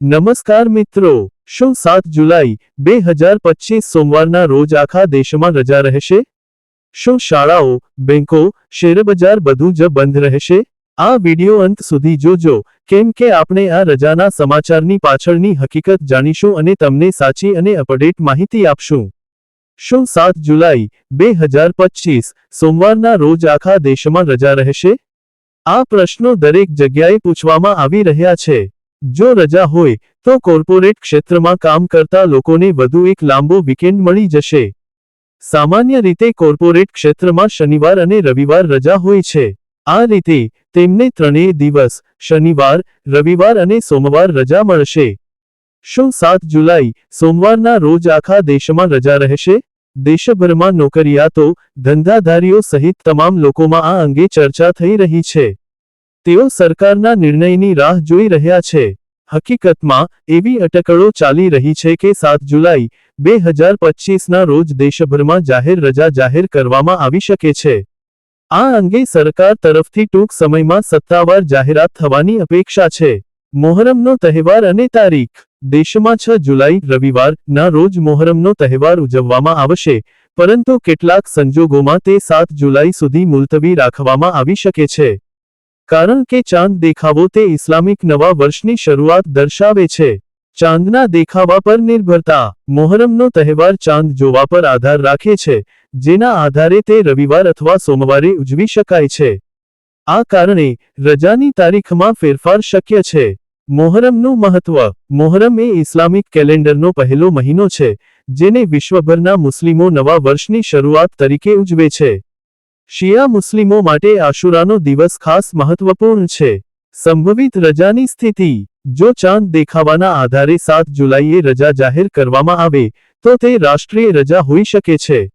નમસ્કાર મિત્રો, શું સાત જુલાઈ, બે હજાર પચીસ સોમવારના રોજ આખા દેશમાં રજા રહેશે? શું શાળાઓ, બેંકો, શેરબજાર બધું જ બંધ રહેશે? આ વિડિયો અંત સુધી જોજો, કેમ કે આપણે આ રજાના સમાચારની પાછળની હકીકત જાણીશું અને તમને સાચી અને અપડેટ માહિતી આપશું. શું સાત જુલાઈ, બે હજાર પચીસ સોમવારના રોજ આખા દેશમાં રજા રહેશે? આ પ્રશ્નો દરેક જગ્યાએ પૂછવામાં આવી રહ્યા છે. જો રજા હોય, તો કોર્પોરેટ ક્ષેત્રમાં કામ કરતા લોકોને વધુ એક લાંબો વીકેન્ડ મળી જશે. સામાન્ય રીતે કોર્પોરેટ ક્ષેત્રમાં શનિવાર અને રવિવાર રજા હોય છે. આ રીતે, તેમને ત્રણેય દિવસ, શનિવાર, રવિવાર અને સોમવાર રજા મળશે. શું સાત જુલાઈ, સોમવારના રોજ આખા દેશમાં રજા રહેશે? દેશભરમાં નોકરિયાતો, ધંધાધારીઓ સહિત તમામ લોકોમાં આ અંગે ચર્ચા થઈ રહી છે. તેઓ સરકારના નિર્ણયની રાહ જોઈ રહ્યા છે. હકીકતમાં, એવી અટકળો ચાલી રહી છે કે સાત જુલાઈ, બે હજાર પચીસના રોજ દેશભરમાં જાહેર રજા જાહેર કરવામાં આવી શકે છે. આ અંગે સરકાર તરફથી ટૂંક સમયમાં સત્તાવાર જાહેરાત થવાની અપેક્ષા છે. મોહરમનો તહેવાર અને તારીખ. દેશમાં છ જુલાઈ રવિવાર ના રોજ મોહરમનો તહેવાર ઉજવવામાં આવશે, પરંતુ કેટલાક સંજોગોમાં તે સાત જુલાઈ સુધી મુલતવી રાખવામાં આવી શકે છે. કારણ કે ચાંદ દેખાવો તે ઇસ્લામિક નવા વર્ષની શરૂઆત દર્શાવે છે. ચાંદના દેખાવા પર નિર્ભરતા. મોહરમનો તહેવાર ચાંદ જોવા પર આધાર રાખે છે, જેના આધારે તે રવિવાર અથવા સોમવારે ઉજવી શકાય છે. આ કારણે રજાની તારીખમાં ફેરફાર શક્ય છે. મોહરમનું મહત્વ. મોહરમ એ ઇસ્લામિક કેલેન્ડરનો પહેલો મહિનો છે, જેને વિશ્વભરના મુસ્લિમો નવા વર્ષની શરૂઆત તરીકે ઉજવે છે. શિયા મુસ્લિમો માટે આશુરાનો દિવસ ખાસ મહત્વપૂર્ણ છે. સંભવિત રજાની સ્થિતિ, જો ચાંદ દેખાવાના આધારે સાત જુલાઈએ રજા જાહેર કરવામાં આવે, તો તે રાષ્ટ્રીય રજા હોઈ શકે છે.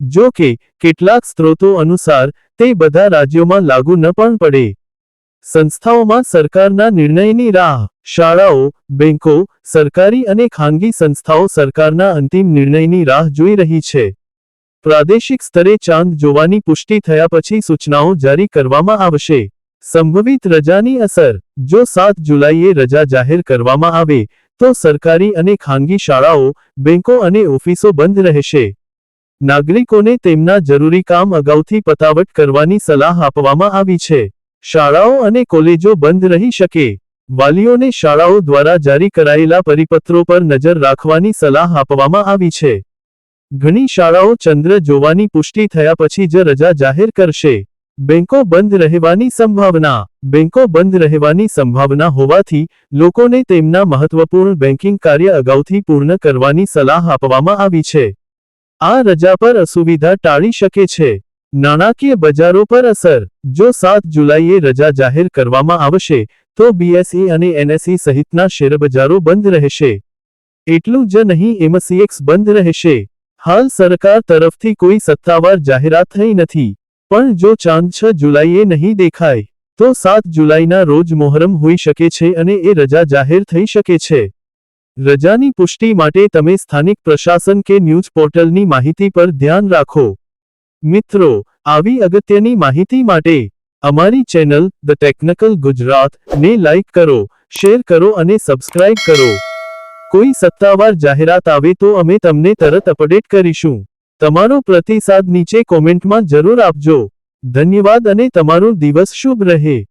જો કે, કેટલાક સ્ત્રોતો અનુસાર, તે બધા રાજ્યોમાં લાગુ ન પણ પડે. સંસ્થાઓમાં સરકારના નિર્ણયની રાહ, શાળાઓ, બેંકો, સરકારી અને ખાનગી સંસ્થાઓ સરકારના અંતિમ નિર્ણયની રાહ જોઈ રહી છે. પ્રાદેશિક સ્તરે ચાંદ જોવાની પુષ્ટિ થયા પછી સૂચનાઓ જારી કરવામાં આવશે. સંભવિત રજાની અસર. જો સાત જુલાઈએ રજા જાહેર કરવામાં આવે, તો સરકારી અને ખાનગી શાળાઓ, બેંકો અને ઓફિસો બંધ રહેશે. નાગરિકોને તેમના જરૂરી કામ અગાઉથી પતાવટ કરવાની સલાહ આપવામાં આવી છે. શાળાઓ અને કોલેજો બંધ રહી શકે. વાલીઓને શાળાઓ દ્વારા જારી કરાયેલા પરિપત્રો પર નજર રાખવાની સલાહ આપવામાં આવી છે. ઘણી શાળાઓ ચંદ્ર જોવાની પુષ્ટિ થયા પછી જ રજા જાહેર કરશે. બેંકો બંધ રહેવાની સંભાવના. બેંકો બંધ રહેવાની સંભાવના હોવાથી લોકોને તેમના મહત્વપૂર્ણ બેન્કિંગ કાર્ય અગાઉથી પૂર્ણ કરવાની સલાહ આપવામાં આવી છે. આ રજા પર અસુવિધા ટાળી શકે છે. નાણાકીય બજારો પર અસર. જો સાત જુલાઈએ રજા જાહેર કરવામાં આવશે, તો બીએસઈ અને એનએસઈ સહિતના શેરબજારો બંધ રહેશે. એટલું જ નહીં એમસીએક્સ બંધ રહેશે. હાલ સરકાર તરફથી કોઈ સત્તાવાર જાહેરાત થઈ નથી. પણ જો ચાંદ છ જુલાઈએ નહીં દેખાય, તો સાત જુલાઈના રોજ મોહરમ હોઈ શકે છે અને એ રજા જાહેર થઈ શકે છે. રજાની પુષ્ટિ માટે તમે સ્થાનિક પ્રશાસન કે ન્યૂઝ પોર્ટલની માહિતી પર ધ્યાન રાખો. મિત્રો, આવી અગત્યની માહિતી માટે અમારી ચેનલ ધ ટેકનિકલ ગુજરાત ને લાઇક કરો, શેર કરો અને સબસ્ક્રાઇબ કરો. કોઈ સત્તાવાર જાહેરાત આવે તો અમે તમને તરત અપડેટ કરીશું. તમારો પ્રતિસાદ નીચે કોમેન્ટમાં જરૂર આપજો. ધન્યવાદ અને તમારો દિવસ શુભ રહે.